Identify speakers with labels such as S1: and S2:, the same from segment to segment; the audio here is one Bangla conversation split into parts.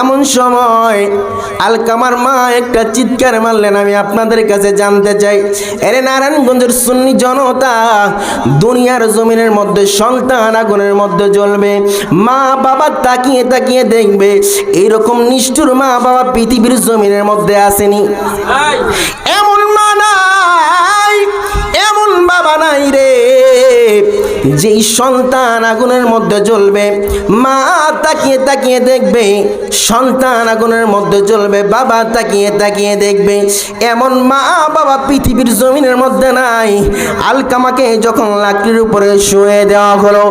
S1: এমন সময় আলকামার মা একটা চিৎকার মারলেন আমি আপনাদের কাছে জানতে চাই। এরে নারায়ণগঞ্জের সুন্নি জনতা দুনিয়ার জমিনের মধ্যে সন্তান আগুনের মধ্যে জ্বলবে। মা বাবা তাকিয়ে তাকিয়ে দেখবে এইরকম নিষ্ঠুর মা বাবা পৃথিবীর জমিনের মধ্যে আসেনি। এমন মা নাই এমন বাবা নাই রে। যেই সন্তান আগুনের মধ্যে জ্বলবে, মা তাকিয়ে তাকিয়ে দেখবে, সন্তান আগুনের মধ্যে জ্বলবে, বাবা তাকিয়ে তাকিয়ে দেখবে, এমন মা বাবা পৃথিবীর জমিনের মধ্যে নাই। আলকামাকে যখন লাকড়ির উপরে শুয়ে দেওয়া হলো,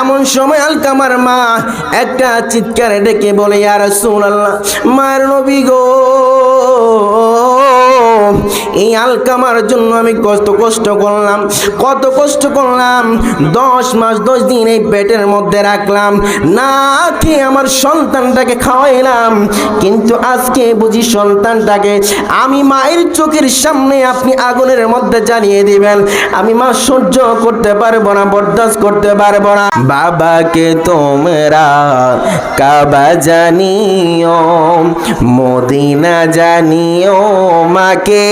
S1: এমন সময় আলকামার মা একটা চিৎকারে ডেকে বলে আর সুন আল্লাহ মায়ের নবী গো। এই আলকামার জন্য আমি কত কষ্ট করলাম, কত কষ্ট করলাম। দশ মাস, দশ দিন এই পেটের মধ্যে রাখলাম। না খেয়ে আমার সন্তানটাকে খাওয়াইলাম। কিন্তু আজকে বুঝি সন্তানটাকে আমি মায়ের চোখের সামনে আপনি আগুনের মধ্যে জানিয়ে দিবেন। আমি মা সহ্য করতে পারব না, বরদাস্ত করতে পারব না। বাবাকে তোমরা কাবা জানিও, মদিনা জানিও, মাকে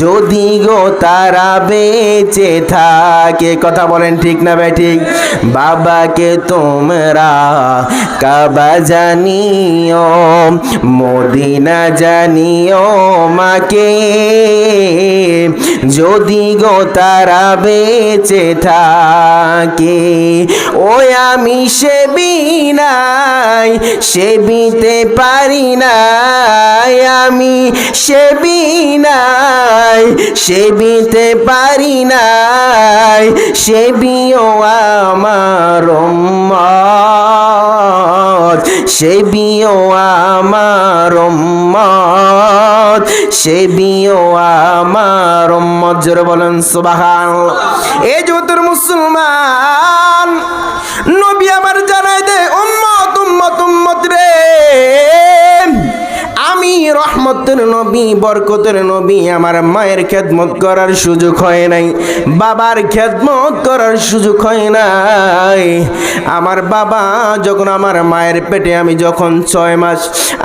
S1: যদি গো তারা বেঁচে থাকে, কথা বলেন ঠিক না ভাই ঠিক? বাবাকে তোমরা কাবা জানিও, মদিনা জানিও মাকে। যদি গো তারা বেঁচে থাকে, ও আমি সে বিনাই সেবিতে পারি নাই, আমি সে সেবিতে পারি নাই সেবিও আমার সেবিও আমার সেবিও আমার জোরে বলেন সুবাহান এ যুতর মুসলমান রহমতের নবী, বরকতের নবী, আমার মায়ের খেদমত করার সুযোগ হয় নাই। বাবার খেদমত করার সুযোগ হয় নাই। আমার বাবা যখন আমার মায়ের পেটে, আমি যখন ছয় মাস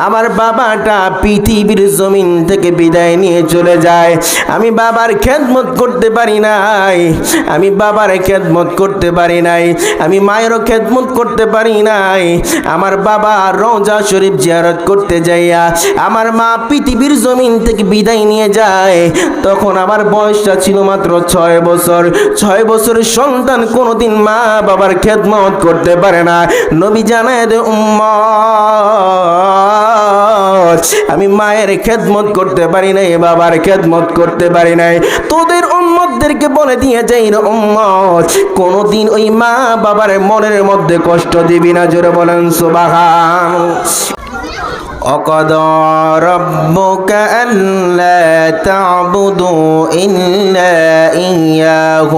S1: আমার বাবাটা পৃথিবীর জমিন থেকে বিদায় নিয়ে চলে যায়। আমি বাবার খেদমত করতে পারি নাই। আমি বাবার খেদমত করতে পারি নাই। আমি মায়েরও খেদমত করতে পারি নাই। আমার বাবা রওজা শরীফ জিয়ারত করতে যাইয়া আমার মা পৃথিবীর জমিন থেকে বিদায় নিয়ে যায়। তখন আমার বয়সটা ছিল মাত্র ছয় বছর। ছয় বছরের সন্তান কোনোদিন মা বাবার খেদমত করতে পারে না। নবী জানায় দে, উম্মত, আমি মায়ের খেদমত করতে পারি নাই, বাবার খেদমত করতে পারি নাই। তোদের উম্মতদেরকে বলে দিয়ে যাই রে উম্মত। কোনোদিন ওই মা বাবার মনের মধ্যে কষ্ট দিবি না, জোরে বলেন সুবাহান وقضى ربك ألا تعبدوا إلا إياه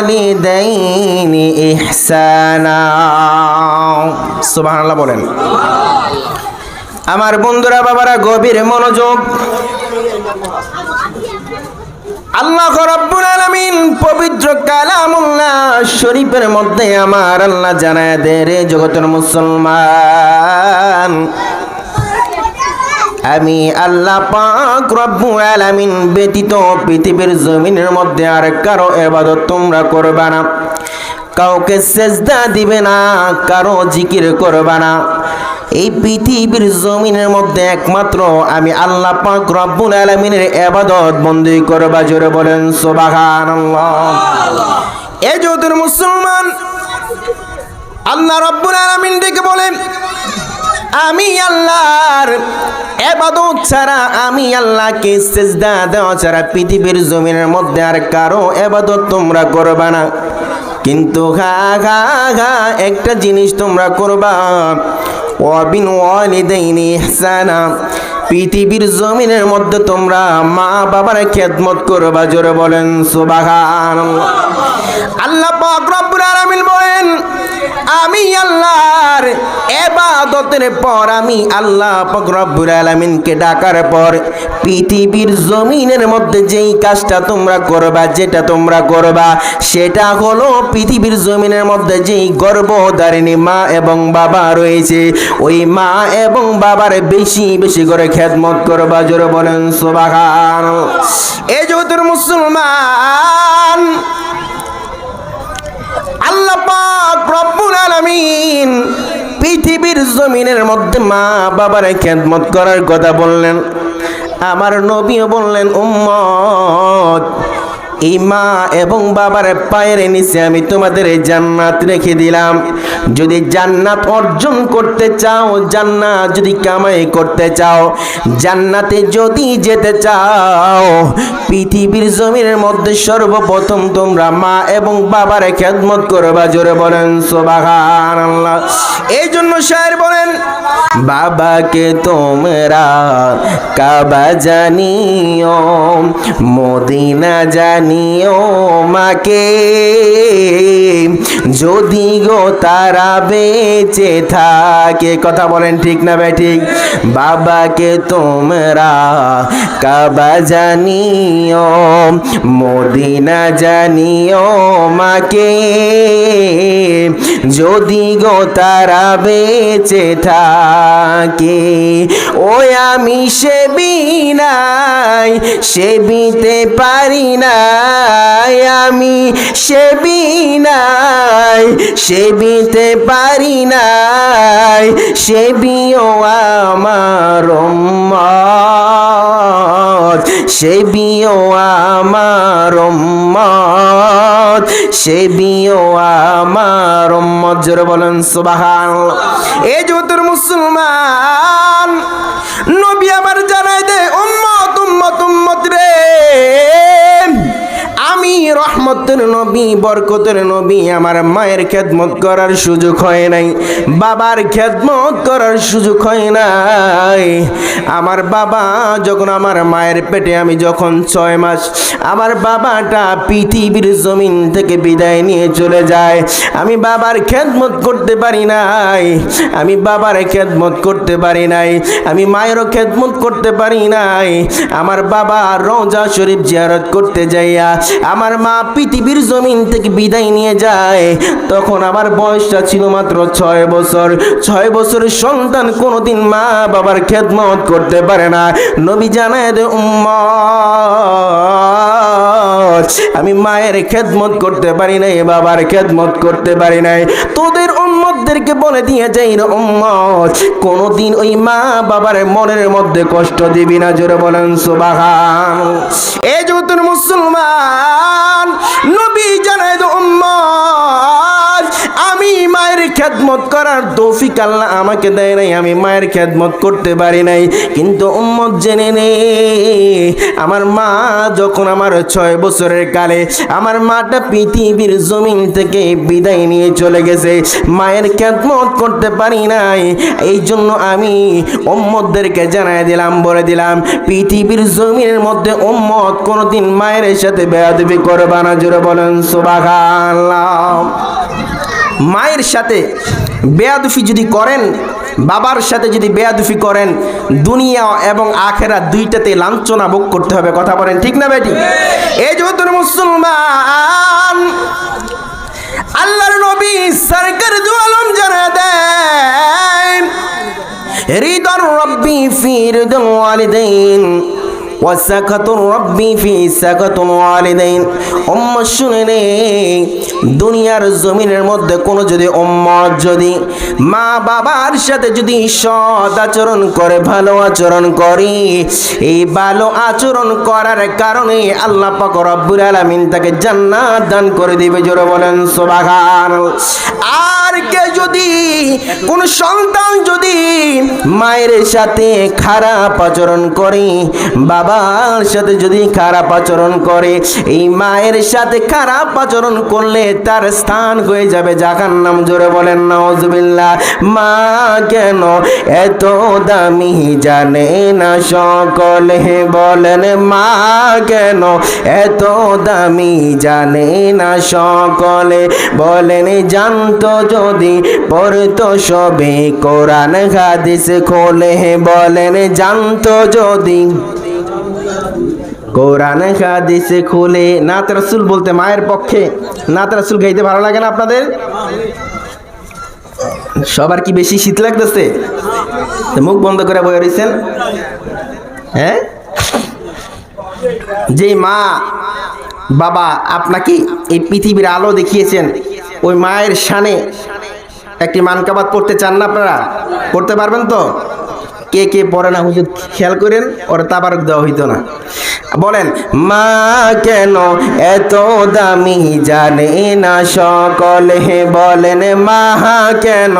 S1: وبالوالدين إحسانا سبحان الله বলেন আমার বন্ধুরা বাবারা গভীর মনোযোগ আল্লাহ রব্বুল আলামিন পবিত্র কালামুল্লাহ শরীফের মধ্যে আমার আল্লাহ জানায় দে রে জগতের মুসলমান। আমি আল্লাহ পাক রব্বুল আলামিন ব্যতীত পৃথিবীর জমিনের মধ্যে আর কারও ইবাদত তোমরা করবে না। কাউকে সেজদা দিবে না, কারও জিকির করবে না। এই পৃথিবীর জমিনের মধ্যে একমাত্র আমি আল্লাহ পাক রব্বুল আলামিনের ইবাদত বন্দী করবা, জোরে বলেন সুবহানাল্লাহ। এ যৌতুর মুসলমান, আল্লাহ রব্বুল আলামিন ডেকে বলেন, আমি আল্লাহর এবাদত ছাড়া, আমি আল্লাহকে সেজদা দেওয়া ছাড়া পৃথিবীর জমিনের মধ্যে আর কারও এবাদত তোমরা করবা না। কিন্তু খা খা খা একটা জিনিস তোমরা করবা ওয়াবিন ওয়ালিদাইনি ইহসানা। পৃথিবীর জমিনের মধ্যে তোমরা মা বাবার খেদমত করবা, জোরে বলেন সুবহানাল্লাহ। আল্লাহ পাক রব্বুল আলামিন বলেন আমি আল্লাহর এবাদতের পর, আমি আল্লাহ রব্বুল আলামিনকে ডাকার পর, পৃথিবীর জমিনের মধ্যে যেই কাজটা তোমরা করবা, যেটা তোমরা করবা, সেটা হলো পৃথিবীর জমিনের মধ্যে যেই গর্ভধারিণী মা এবং বাবা রয়েছে, ওই মা এবং বাবার বেশি বেশি করে খেদমত করবা, জোরে বলেন সুবহান আলামিন। পৃথিবীর জমিনের মধ্যে মা বাবার খেদমত করার কথা বললেন। আমার নবীও বললেন উম্মত এই মা এবং বাবার পায়ের নিচে আমি তোমাদের জান্নাত রেখে দিলাম। যদি জান্নাত অর্জন করতে চাও, জান্নাত যদি কামাই করতে চাও, জান্নাতে যদি যেতে চাও, পৃথিবীর জমিনের মধ্যে সর্বপ্রথম তোমরা মা এবং বাবার খেদমত করবা, জোরে বলেন সোবাহান আল্লাহ এই জন্য শায়ের বলেন, বাবাকে তোমরা কাবা জানিও, মদিনা জানিও মাকে। যদি গো তারা বেঁচে থাকে, কথা বলেন ঠিক না ভাই ঠিক? বাবাকে তোমরা কাবা জানিও, মদিনা জানিও মাকে। যদি গো তারা বেঁচে থাকে ওই আমি সে বিনাই সেবিতে পারি নাই আমি সে বিনাই সেবিতে পারি নাই সেবিও আমার সেবিও আমার সেবিও আমার জোরে বলেন সুবাহান এই যুতর মুসলমান, নবী আমার জানাই রহমতের নবী, বরকতের নবী, আমার মায়ের খেদমত করার সুযোগ হয় নাই। বাবার খেদমত করার সুযোগ হয় নাই। আমার বাবা যখন আমার মায়ের পেটে, আমি যখন ছয় মাস আমার বাবাটা পৃথিবীর জমিন থেকে বিদায় নিয়ে চলে যায়। আমি বাবার খেদমত করতে পারি নাই। আমি বাবার খেদমত করতে পারি নাই। আমি মায়েরও খেদমত করতে পারি নাই। আমার বাবা রোজা শরীফ জিয়ারত করতে যাইয়া আমার মা পৃথিবীর জমিন থেকে বিদায় নিয়ে যায়। তখন আমার বয়সটা ছিল মাত্র ছয় বছর। ছয় বছরের সন্তান কোনোদিন মা বাবার খেদমত করতে পারে না। নবী জানায় দে উম্মত আমি মায়ের খেদমত করতে পারি নাই, বাবার খেদমত করতে পারি নাই। তোদের উম্মতদেরকে বলে দিয়ে যাই না উম্মত। কোনোদিন ওই মা বাবার মনের মধ্যে কষ্ট দিবি না, জোরে বলেন সুবাহান। এই জগতের মুসলমান, নবী জানায় উম্মত। আমি মায়ের খেদমত করার তৌফিক আল্লাহ আমাকে দেয় নাই, আমি মায়ের খেদমত করতে পারি নাই। কিন্তু উম্মত জেনে নে, আমার মা যখন আমার ছয় বছরের কালে আমার মাটা পৃথিবীর জমিন থেকে বিদায় নিয়ে চলে গেছে, মায়ের খেদমত করতে পারি নাই। এই জন্য আমি উম্মতদেরকে জানাই দিলাম, বলে দিলাম, পৃথিবীর জমিনের মধ্যে উম্মত কোনোদিন মায়ের সাথে বেয়াদবি করবা না, জোরে বলেন সুবহানাল্লাহ। মায়ের সাথে বেয়াদুফি যদি করেন, বাবার সাথে যদি বেয়াদুফি করেন, দুনিয়া এবং আখেরা দুইটাতে লাঞ্ছনা ভোগ করতে হবে, কথা বলেন ঠিক না বেটি? এই যৌতুর মুসলমান, আল্লাহর নবী সরকার দু আলম জানা দেন হৃদর রব্বি ফি হৃদল ওয়ালিদাইন ওয়াসাকাতুর রব্বি ফি সাকাতুল ওয়ালিদাইন। উম্মত শুনে নে, দুনিয়ার জমিনের মধ্যে কোনো যদি উম্মত যদি মা বাবার সাথে যদি সৎ আচরণ করে, ভালো আচরণ করে, এই ভালো আচরণ করার কারণে আল্লাহ পাক রব্বুল আলামিন তাকে জান্নাত দান করে দিবে, জোরে বলেন সুবহান আর কে যদি, কোন সন্তান যদি মায়ের সাথে খারাপ আচরণ করে বাবার সাথে যদি খারাপ আচরণ করে, এই মায়ের সাথে খারাপ আচরণ করলে তার স্থান হয়ে যাবে জাহান নাম জোরে বলেন নজবিল্লা মা কেন এত দামি জানে না সকলে? বলেন, মা কেন এত দামি জানে না সকলে? বলেন, জানতো যদি পড়তো সবে কোরআন হাদিস খোলে। বলেন, জানতো যদি কোরআন হাদিস খুলে নাত রাসূল বলতে মায়ের পক্ষে নাত রাসূল গাইতে ভালো লাগে না আপনাদের? সবার কি বেশি শীত লাগতেছে? মুখ বন্ধ করে বয়ে রয়েছেন হ্যাঁ? যে মা, বাবা আপনাকে এই পৃথিবীর আলো দেখিয়েছেন, ওই মায়ের শানে একটি মানকাবাদ পড়তে চান না আপনারা? পড়তে পারবেন তো? কে কে পড়ে না হুজুর খেয়াল করেন? ওরা তাবারক দেওয়া হইতো না। বলেন মা কেন এত দামি জানে না সকলে? বলেন মা কেন?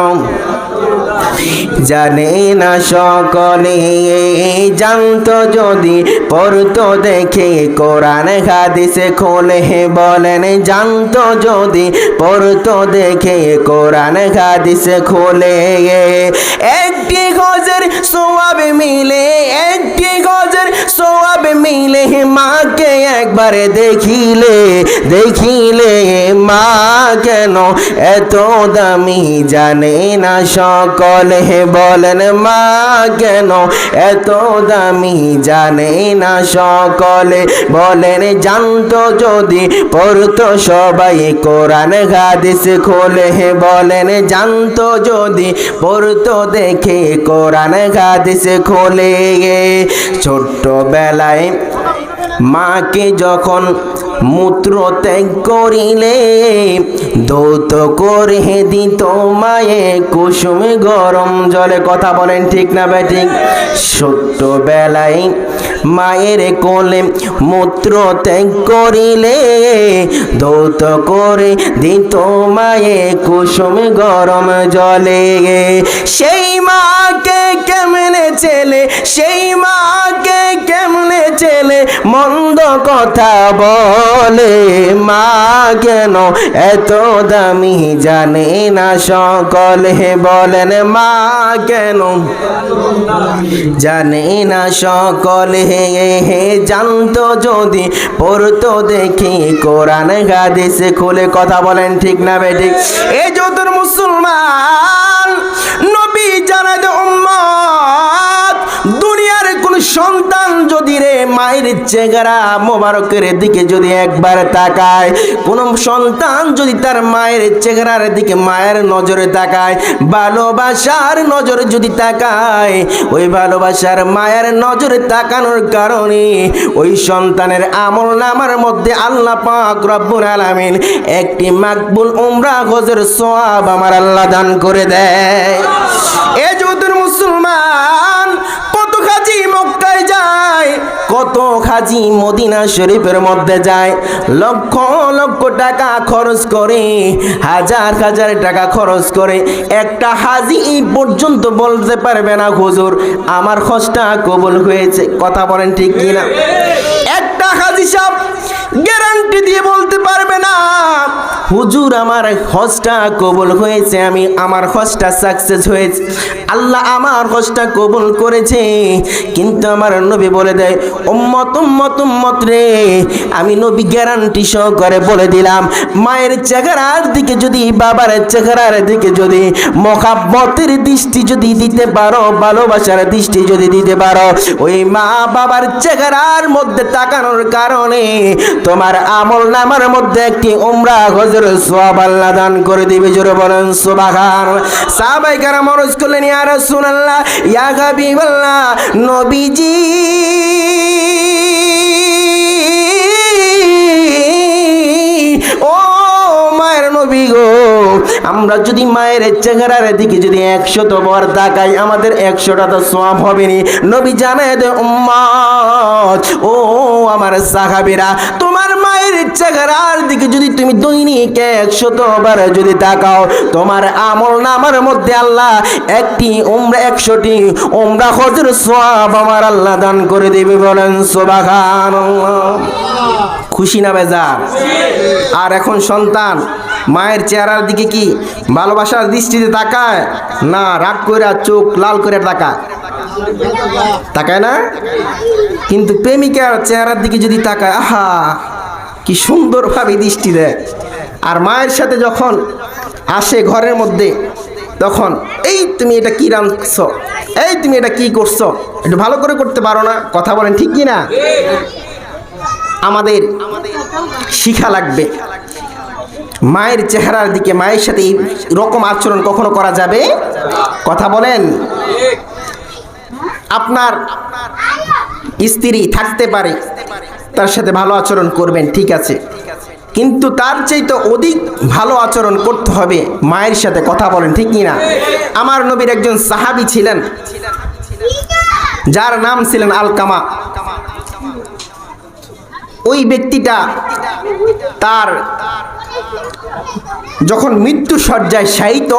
S1: জানে না সকলে জানতো যদি পড়তো দেখে কোরআন হাদিসে খোলে বলেন, জানতো যদি পড়তো দেখে কোরআন হাদিসে খোলে। একটি গজের সোয়াব মিলে, একটি গজের সোয়াব মিলে মাকে একবার দেখিলে দেখিলে মা কেন এত দামি জানে না সকলে? বলেন, মা কেন এত দামি জানে না সকলে? বলেন, জানতো যদি পড়তো সবাই কোরআন হাদিস খোলে। বলেন, জানতো যদি পড়তো দেখে কোরআন হাদিস খোলে। ছোট্ট বেলায় মাকে যখন মূত্র ত্যাগ করিলে দৌত করে দিত মায়ে কুসুম গরম জলে। কথা বলেন ঠিক না ভাই, ঠিক? ছোট্ট বেলায় মায়ের কোলে মূত্র ত্যাগ করিলে দৌত করে দিত মায়ে কুসুম গরম জলে। সেই মাকে কেমনে ছেলে সেই মাকে কেমনে ছেলে মন্দ কথা বলে। মা, কেন এত দামি জানে না সকলে? বলেন, মা, কেন জানে না সকলে? হে জানতো যদি পড়তো দেখি কোরআন গাদিসে খুলে কথা বলেন ঠিক না বেঠিক এই যত মুসলমান, নবী জানা মায়ের চেহারা মোবারকের দিকে যদি একবার তাকায়, কোন সন্তান যদি তার মায়ের চেহারার দিকে মায়ের নজরে তাকায়, ভালোবাসার নজরে যদি তাকায়, ওই ভালোবাসার মায়ের নজরে তাকানোর কারণে ওই সন্তানের আমল নামার মধ্যে আল্লাহ পাক রব্বুল আলামিন একটি মাকবুল উমরা, গজের সওয়াব আমার আল্লাহ দান করে দেয়। কত খাজি মদিনা শরীফের মধ্যে যায়? লক্ষ লক্ষ টাকা খরচ করে হাজার হাজার টাকা খরচ করে। একটা হাজি এই পর্যন্ত বলতে পারবে না হুজুর আমার খসটা কবুল হয়েছে। কথা বলেন ঠিক কিনা? একটা হাজি সাহেব গ্যারান্টি দিয়ে বলতে হুজুর আমার হজটা কবুল হয়েছে, আমি আমার হজটা সাকসেস হয়েছে। আল্লাহ আমার হজটা কবুল করেছে, কিন্তু আমার নবী বলে দেয়, উম্মত উম্মত উম্মত রে। আমি নবী গ্যারান্টি সহকারে বলে দিলাম, মায়ের চেহারার দিকে যদি, বাবার চেহারার দিকে যদি, মহাব্বতের দৃষ্টি যদি দিতে পারো, ভালোবাসার দৃষ্টি যদি দিতে পারো, ওই মা বাবার চেহারার মধ্যে তাকানোর কারণে তোমার আমল নামার মধ্যে একটি উমরা হজর সোয়াব আল্লাহ দান করে দিবে, জোরে বলেন সুবাহান। সাহাবাই কারা মরজ করলেন ইয়া রাসূলুল্লাহ ইয়া হাবিবাল্লাহ, নবীজি নবী গো, আমরা যদি মায়ের চেহারার দিকে যদি একশত বার তাকাই, আমাদের একশোটা তো সোয়াব হবে নি নবী জানে দে ও আমার সাহাবীরা, তোমার মায়ের চেহারার দিকে যদি তুমি দৈনিক একশত বার যদি তাকাও, তোমার আমল নামার মধ্যে আল্লাহ একটি উমরা, একশোটি উমরা হজর সোয়াব আমার আল্লাহ দান করে দেবে বলেন, সুবহানাল্লাহ। খুশি না বেজার আর এখন সন্তান, মায়ের চেহারার দিকে কি ভালোবাসার দৃষ্টিতে তাকায়? না, রাগ করে চোখ লাল করে তাকায়। তাকায় না? কিন্তু প্রেমিকার চেহারার দিকে যদি তাকায়, আহা, কি সুন্দরভাবে দৃষ্টি দেয়। আর মায়ের সাথে যখন আসে ঘরের মধ্যে, তখন, এই তুমি এটা কি রাঁধছ? এই তুমি এটা কি করছ? একটু ভালো করে করতে পারো না? কথা বলেন ঠিক কি না? আমাদের শিখা লাগবে। মায়ের চেহারার দিকে, মায়ের সাথে এই রকম আচরণ কখনো করা যাবে? কথা বলেন। আপনার স্ত্রী থাকতে পারে, তার সাথে ভালো আচরণ করবেন, ঠিক আছে। কিন্তু তার চাইতে অধিক ভালো আচরণ করতে হবে মায়ের সাথে কথা বলেন, ঠিক কি না আমার নবীর একজন সাহাবি ছিলেন, যার নাম ছিলেন আলকামা। ওই ব্যক্তিটা তার যখন মৃত্যু সজ্জায় শায়িত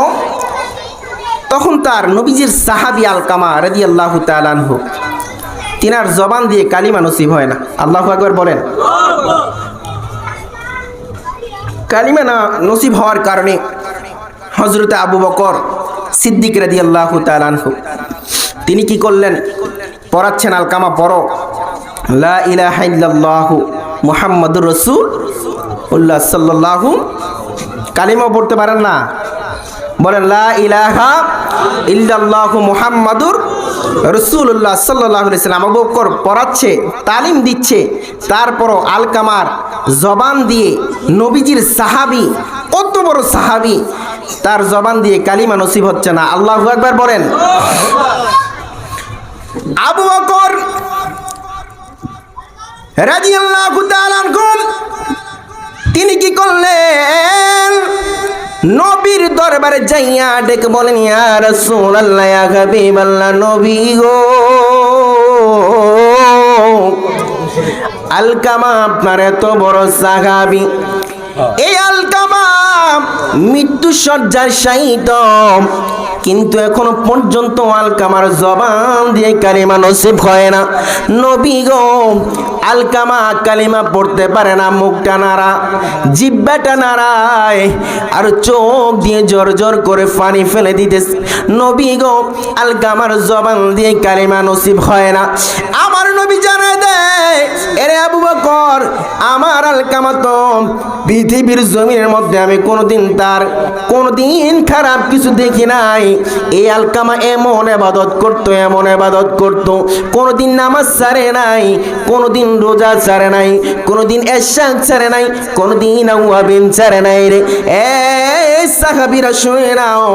S1: তখন তার নবীজির সাহাবি আলকামা রাদি আল্লাহ তালানহু তিনার জবান দিয়ে কালিমা নসিব হয় না। আল্লাহ একবার বলেন। কালিমা না নসিব হওয়ার কারণে হজরতে আবু বকর সিদ্দিক রাদি আল্লাহ তালানহু তিনি কি করলেন? পড়াচ্ছেন আলকামা পড়ো। লা ইলাহা ইল্লাল্লাহু মুহাম্মাদুর রাসূল উল্লাহ সাল্লাল্লাহু। কালিমা পড়তে পারেন না। বলেন, লা ইলাহা ইল্লাল্লাহু মুহাম্মাদুর রসুল্লাহ সাল্লাহ সাল্লাম আবু পড়াচ্ছে, তালিম দিচ্ছে, তারপরও আলকামার জবান দিয়ে নবীজির সাহাবি, কত বড় সাহাবি, তার জবান দিয়ে কালিমা নসিব হচ্ছে না। আল্লাহ একবার বলেন। আবু বকর তাআলা আনহু, তিনি কি করলেন? নবীর দরবারে যাইয়া ডেকে বলেন, ইয়া রাসূলুল্লাহ, ইয়া নবী গো। আলকামা আপনার এত বড় সাহাবী। এই আলকামা মৃত্যু সজ্জার শাহিত কিন্তু এখনও পর্যন্ত আলকামার জবান দিয়ে কালিমা নসিব হয় না। নবী গো, আলকামা কালিমা পড়তে পারে না মুখটা নাড়া, জিব্বাটা নাড়ায়, আর চোখ দিয়ে জোর জোর করে পানি ফেলে দিতে নবী গো, আলকামার জবান দিয়ে কালিমা নসিব হয় না। আমার নবী জানায় দেয়, এরে আবু বকর, আমার আলকামা তো পৃথিবীর জমিনের মধ্যে আমি কোনোদিন তার, কোনোদিন খারাপ কিছু দেখি নাই। এই আলকামা এমন এবাদত করতো, এমন এবাদত করতো। কোনোদিন নামাজ ছাড়ে নাই, কোনোদিন রোজা ছাড়ে নাই, কোনোদিন এশাক ছাড়ে নাই, কোনোদিন আউয়াবিন ছাড়ে নাই রে। এ সাহাবিরা শুনে নাও,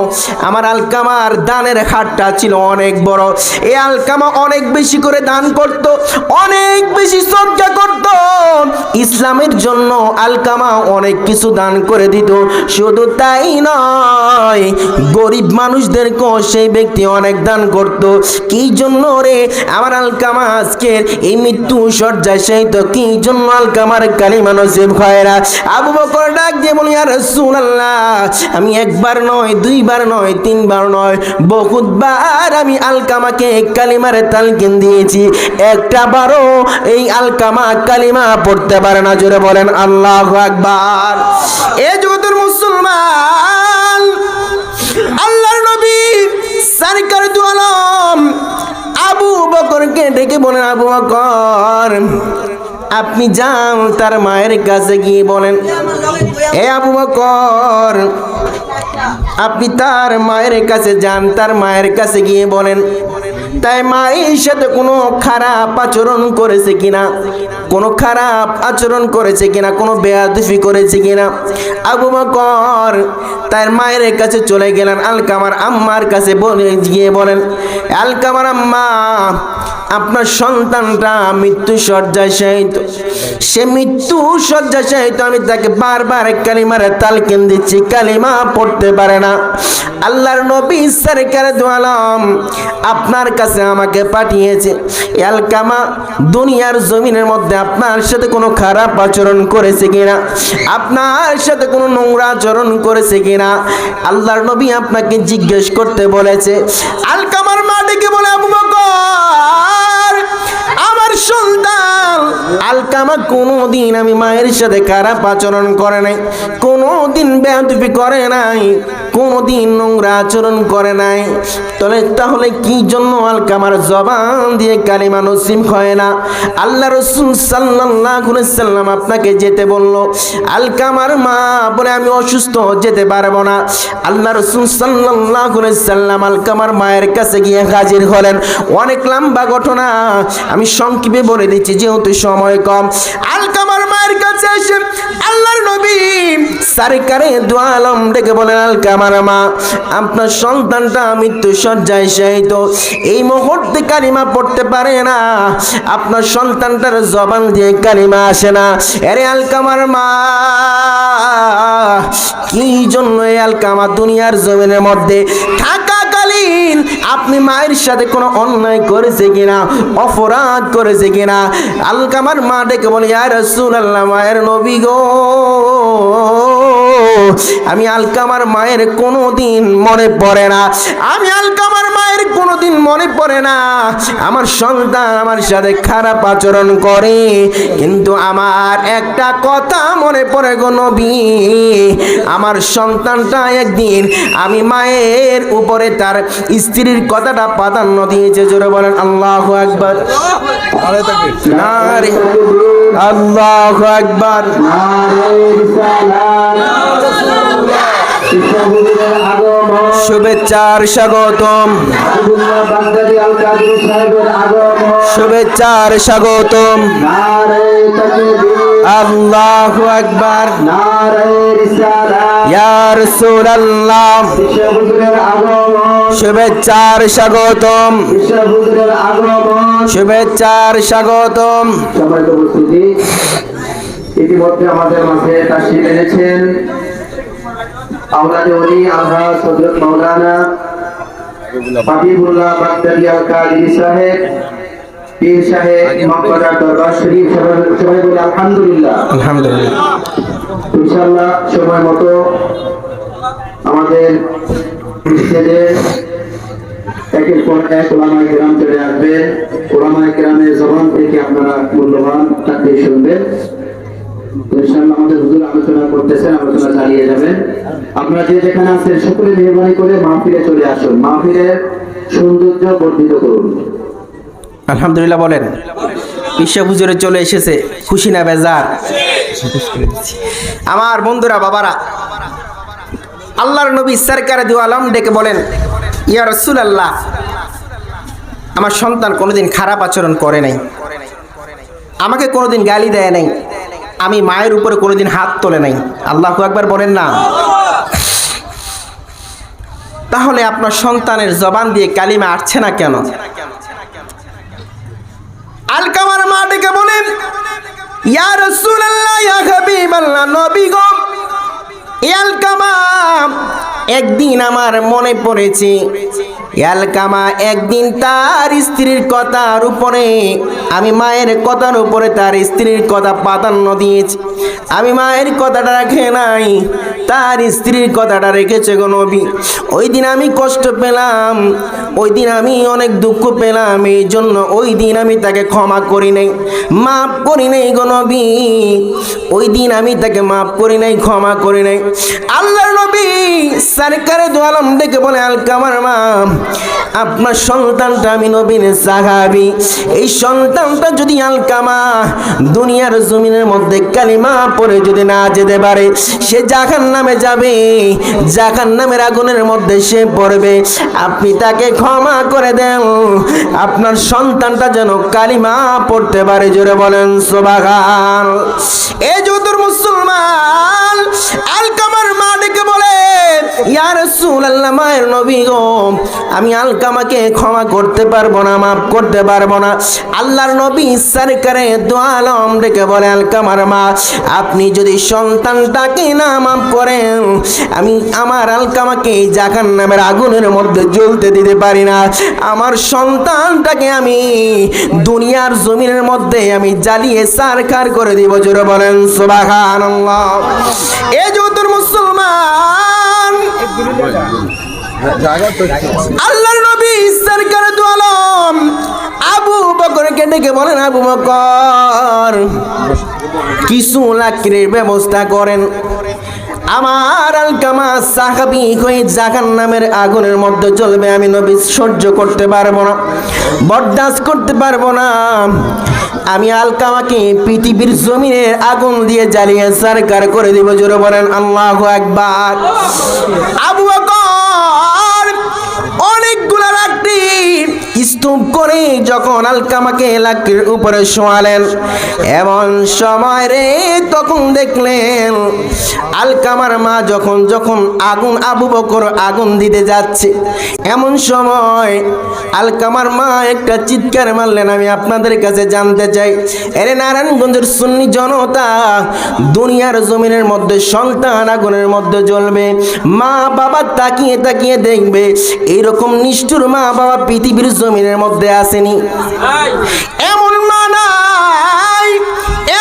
S1: আমার আলকামার দানের হাটটা ছিল অনেক বড়। এই আলকামা অনেক বেশি করে দান করত, অনেক বেশি শ্রদ্ধা করত। ইসলামের জন্য আলকামা অনেক কিছু দান করে দিত। শুধু তাই নয়, গরিব মানুষদেরকেও সেই ব্যক্তি অনেক দান করত। কি জন্য রে? আমার আলকামা আজকের এই মৃত্যু সজ্জায় সেই তো কি জন্য আলকামার কালিমা নসিব না? আবু বকর ডাক দিয়ে বলি আর রাসূলুল্লাহ, আমি একবার নয়, দুইবার নয়, তিনবার নয়, বহুতবার আমি আলকামাকে কালিমার তালকিন দিয়েছি। একটা বারও এই আলকামা কালিমা পড়তে পারে না। জোরে বলেন, আল্লাহ আকবার। এ জগতের মুসলমান, আল্লাহর নবী সরকার দু আলম আবু বকরকে ডেকে বলেন, আবু বকর, আপনি যান তার মায়ের কাছে গিয়ে বলেন, এ আবু বকর, আপনি তার মায়ের কাছে যান, তার মায়ের কাছে গিয়ে বলেন তাই মায়ের সাথে কোনো খারাপ আচরণ করেছে কিনা? কোনো খারাপ আচরণ করেছে কিনা? কোনো বেয়াদুফি করেছে কিনা? আবু বকর তার মায়ের কাছে চলে গেলেন, আলকামার আম্মার কাছে বলে গিয়ে বলেন, আলকামার আম্মা আপনার সন্তানটা মৃত্যু শয্যায় শায়িত সে মৃত্যু শয্যায় শায়িত আমি তাকে বারবার কালিমারে তালকিন দিচ্ছি, কালিমা পড়তে পারে না। আল্লাহর নবী সরকার দোয়ালাম আপনার কাছে আমাকে পাঠিয়েছে এলকামা দুনিয়ার জমিনের মধ্যে আপনার সাথে কোনো খারাপ আচরণ করেছে কিনা, আপনার সাথে কোনো নোংরা আচরণ করেছে কিনা, আল্লাহর নবী আপনাকে জিজ্ঞেস করতে বলেছে আলকামার আলকামা কোনোদিন আমি মায়ের সাথে খারাপ আচরণ করে নাই, কোনোদিন বেয়াদবি করে নাই, কোনোদিন নোংরা আচরণ করে নাই। তাহলে তাহলে কি জন্য আলকামার জবান দিয়ে কালিমা নসিব হয় না? আল্লাহ রসুল আলাইহি সাল্লাম আপনাকে যেতে বলল, আলকামার মা বলে আমি অসুস্থ, যেতে পারব না। আল্লাহ রসুল আলাইহি সাল্লাম আলকামার মায়ের কাছে গিয়ে হাজির হলেন। অনেক লম্বা ঘটনা আমি সংক্ষেপে বলে দিচ্ছি, যেহেতু সময় কম। আলকামার মায়ের কাছে এসে আল্লাহর নবী সারকারে দোয়ালম ডেকে বলেন আলকামার মা, আপনার সন্তানটা মৃত্যু সজ্জায় তো এই মুহূর্তে কালিমা পড়তে পারে না। আপনার সন্তানটার জবান দিয়ে কালিমা আসে না। এরে আলকামার মা, কি জন্য এই আলকামা দুনিয়ার জমিনের মধ্যে থাকাকালীন আপনি মায়ের সাথে কোনো অন্যায় করেছে কিনা, অপরাধ করেছে কিনা? আলকামার মা ডেকে বলে রসুল আল্লাহ মায়ের নবী গো। আমি আলকামার মায়ের কোনো দিন মনে পড়ে না। আমি আলকামার মায়ের কোনো দিন মনে পড়ে না। আমার সন্তান আমার সাথে খারাপ আচরণ করে কিন্তু আমার একটা কথা মনে পড়ে গো নবী। আমার সন্তানটা একদিন আমি মায়ের উপরে তার স্ত্রীর কথাটা প্রাধান্য দিয়েছে জোরে বলেন আল্লাহ একবার নারে আল্লাহ একবার শুভেচ্ছার স্বাগতম। শুভেচ্ছার স্বাগতম। আল্লাহ একবার ইয়া রাসূলুল্লাহ। শুভেচ্ছার স্বাগতম। শুভেচ্ছার স্বাগতম।
S2: ইতিমধ্যে আমাদের মাঝে তাশরিফ এনেছেন। সবাই সবাই আলহামদুলিল্লাহ।
S1: আলহামদুলিল্লাহ।
S2: ইনশাআল্লাহ সময় মতো আমাদের স্টেজে একের পর এক ওলামায় গ্রাম চলে আসবে ওলামায় গ্রামের জবান থেকে আপনারা মূল্যবান তাকে শুনবেন।
S1: আলহামদুলিল্লাহ বলেন, বিশ্ব হুজুরে চলে এসেছে, খুশি না বেজার? আমার বন্ধুরা, বাবারা, আল্লাহর নবী সরকারে দু আলম ডেকে বলেন, ইয়া রসুল আল্লাহ আমার সন্তান কোনোদিন খারাপ আচরণ করে নাই। আমাকে কোনোদিন গালি দেয় নাই। আমি মায়ের উপরে কোনোদিন হাত তোলে নাই। আল্লাহ একবার বলেন না। তাহলে আপনার সন্তানের জবান দিয়ে কালিমা আসছে না কেন? আলকামার মা ডেকে বলেন আলকামা, একদিন আমার মনে পড়েছে এ আলকামা একদিন তার স্ত্রীর কথার উপরে, আমি মায়ের কথার উপরে তার স্ত্রীর কথা প্রাধান্য দিয়েছি। আমি মায়ের কথাটা রাখে নাই, তার স্ত্রীর কথাটা রেখেছে গো নবী। ওই দিন আমি কষ্ট পেলাম ওই দিন আমি অনেক দুঃখ পেলাম এই জন্য ওই দিন আমি তাকে ক্ষমা করি নাই, মাফ করি নাই গো নবী। ওই দিন আমি তাকে মাফ করি নাই, ক্ষমা করি নাই। আল্লাহর নবী সরকারে দোয়ালম দেখে বলে, আলকামার মা আপনার সন্তানটা আমি নবীন সাহাবি। এই সন্তানটা যদি আলকামা, দুনিয়ার জমিনের মধ্যে কালিমা পরে যদি না যেতে পারে, সে জাহান নামে যাবে জাহান নামের আগুনের মধ্যে সে পড়বে। আপনি তাকে ক্ষমা করে দেন। আপনার সন্তানটা যেন কালিমা পড়তে পারে, জোরে বলেন সোবাগান এ যুদুর মুসলমান, আলকামার মা ডেকে বলে, ইয়া রাসূলুল্লাহ, মায়ের নবী গো আমি আলকামাকে ক্ষমা করতে পারব না, মাফ করতে পারব না। আল্লাহর নবী সরকারে দোয়ালম ডেকে বলে, আলকামার মা, আপনি যদি সন্তানটাকে না মাফ করেন, আমি আমার আলকামাকে জাহান নামের আগুনের মধ্যে জ্বলতে দিতে পারি না। আমার সন্তানটাকে আমি দুনিয়ার জমিনের মধ্যে আমি জ্বালিয়ে সারকার করে দিব, জোরে বলেন, সুবহানাল্লাহ। এ যৌতুর মুসলমান আল্লাহর নবী সরকার দু আলম। আবু বকরকে ডেকে বলেন, আবু বকর, কিছু লাকড়ির ব্যবস্থা করেন। আমার আলকামা সাহাবি হয়ে জাহান নামের আগুনের মধ্যে চলবে আমি নবী সহ্য করতে পারব না, বরদাস্ত করতে পারব না। আমি আলকামাকে পৃথিবীর জমিনের আগুন দিয়ে জ্বালিয়ে সরকার করে দিব। জোরে বলেন, আল্লাহ একবার আবু বকর I read স্তূপ করে যখন আলকামাকে লাকড়ির উপরে শোয়ালেন, এমন সময় রে তখন দেখলেন আলকামার মা যখন যখন আগুন, আবু বকর আগুন দিতে যাচ্ছে, এমন সময় আলকামার মা একটা চিৎকার মারলেন, আমি আপনাদের কাছে জানতে চাই। এরে নারায়ণগঞ্জের সুন্নি জনতা, দুনিয়ার জমিনের মধ্যে সন্তান আগুনের মধ্যে জ্বলবে মা বাবা তাকিয়ে তাকিয়ে দেখবে, এইরকম নিষ্ঠুর মা বাবা পৃথিবীর জমিনের মধ্যে আসেনি। এমন মা নাই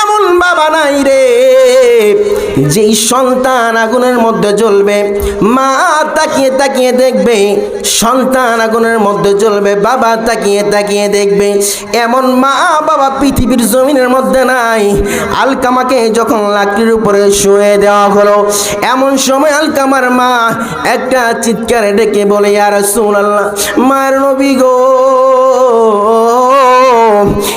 S1: এমন বাবা নাই রে। যেই সন্তান আগুনের মধ্যে জ্বলবে, মা তাকিয়ে তাকিয়ে দেখবে, সন্তান আগুনের মধ্যে জ্বলবে, বাবা তাকিয়ে তাকিয়ে দেখবে, এমন মা বাবা পৃথিবীর জমিনের মধ্যে নাই। আলকামাকে যখন লাকড়ির উপরে শুয়ে দেওয়া হলো, এমন সময় আলকামার মা একটা চিৎকারে ডেকে বলে আর আল্লাহ মার নবী গো।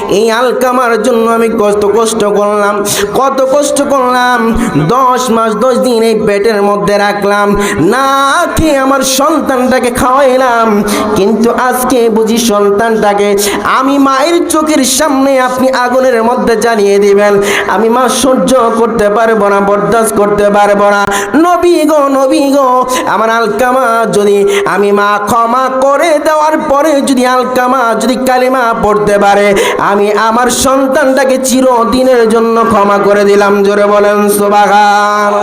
S1: এই আলকামার জন্য আমি কত কষ্ট করলাম। কত কষ্ট করলাম। দশ মাস, দশ দিন এই পেটের মধ্যে রাখলাম। না খেয়ে আমার সন্তানটাকে খাওয়াইলাম। কিন্তু আজকে বুঝি সন্তানটাকে আমি মায়ের চোখের সামনে আপনি আগুনের মধ্যে জ্বালিয়ে দিবেন। আমি মা সহ্য করতে পারব না, বরদাস্ত করতে পারব না। নবী গো নবী গো, আমার আলকামা যদি আমি মা ক্ষমা করে দেওয়ার পরে যদি আলকামা যদি কালিমা পড়তে পারে আমি আমার সন্তানটাকে চিরদিনের জন্য ক্ষমা করে দিলাম। জোরে বলেন সোবাগান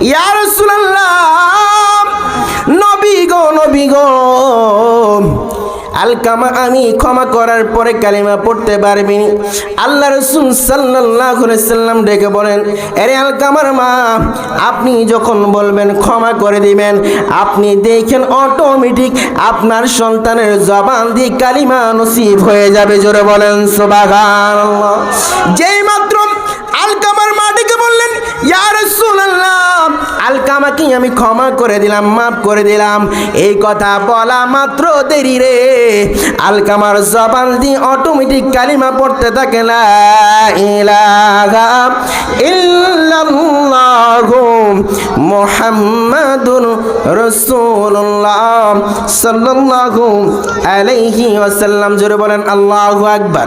S1: ইয়ার রাসূলুল্লাহ, নবী গো নবী গো। আলকামা আমি ক্ষমা করার পরে কালিমা পড়তে পারবি। আল্লাহ রসুল আলাইহি সাল্লাম ডেকে বলেন আরে আলকামার মা, আপনি যখন বলবেন ক্ষমা করে দিবেন, আপনি দেখেন অটোমেটিক আপনার সন্তানের জবান দিয়ে কালিমা নসিব হয়ে যাবে জোরে বলেন, সুবহানাল্লাহ যেই মাত্র আলকামার মা আলকামাকে, আমি ক্ষমা করে দিলাম, মাফ করে দিলাম। এই কথা বলা মাত্র দেরি রে। আলকামার জবান দিয়ে অটোমেটিক কালিমা পড়তে থাকে, লা ইলাহা ইল্লাল্লাহু মুহাম্মাদুর রাসূলুল্লাহ সাল্লাল্লাহু আলাইহি ওয়াসাল্লাম। জোরে বলেন, আল্লাহু আকবার।